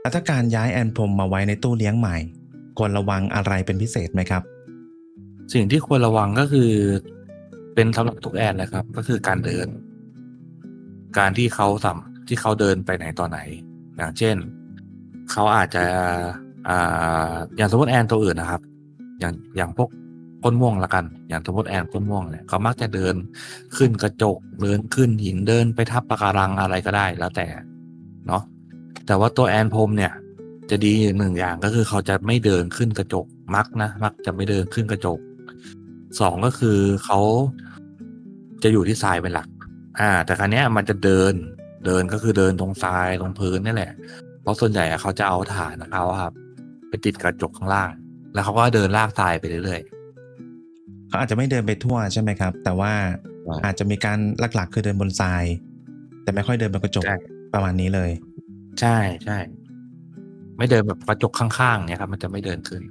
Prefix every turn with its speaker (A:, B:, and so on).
A: แล้วถ้าการย้ายแอนพรมมาไว้ในตู้เลี้ยงใหม่ ควรระวังอะไรเป็นพิเศษไหมครับ
B: สิ่งที่ควรระวังก็คือ เป็นสำหรับทุกแอนเลยครับ ก็คือการเดิน การที่เขาสัมที่เขาเดินไปไหนต่อไหน อย่างเช่น เขาอาจจะอ่าอย่างสมมติแอนตัวอื่นนะครับ อย่างอย่างพวกก้นม่วงละกัน อย่างสมมติแอนก้นม่วงเนี่ยเขามักจะเดินขึ้นกระจกเดินขึ้นหินเดินไปทับปะการังอะไรก็ได้แล้วแต่เนาะ แต่ว่าตัวแอนพรมเนี่ย จะดีหนึ่งอย่างก็คือเขาจะไม่เดินขึ้นกระจกมักนะมักจะไม่เดินขึ้นกระจกสองก็คือเขาจะอยู่ที่ทรายเป็นหลัก อ่า แต่ครั้นี้ยมันจะเดินเดินก็คือเดินตรงทรายตรงพื้นนี่แหละ เพราะส่วนใหญ่อะเขาจะเอาฐานของเขาอะครับ ไปติดกระจกข้างล่าง แล้วเขาก็เดินลากทรายไปเรื่อย
A: เขาอาจจะไม่เดินไปทั่วใช่ไหมครับ แต่ว่า
B: ใช่
A: อาจจะมีการหลักๆ คือเดินบนทราย แต่ไม่ค่อยเดินบนกระจก
B: ใช่
A: ประมาณนี้เลย
B: ๆ ใช่ใช่ไม่เดินแบบกระจกข้าง ๆเนี่ยครับ มันจะไม่เดินขึ้น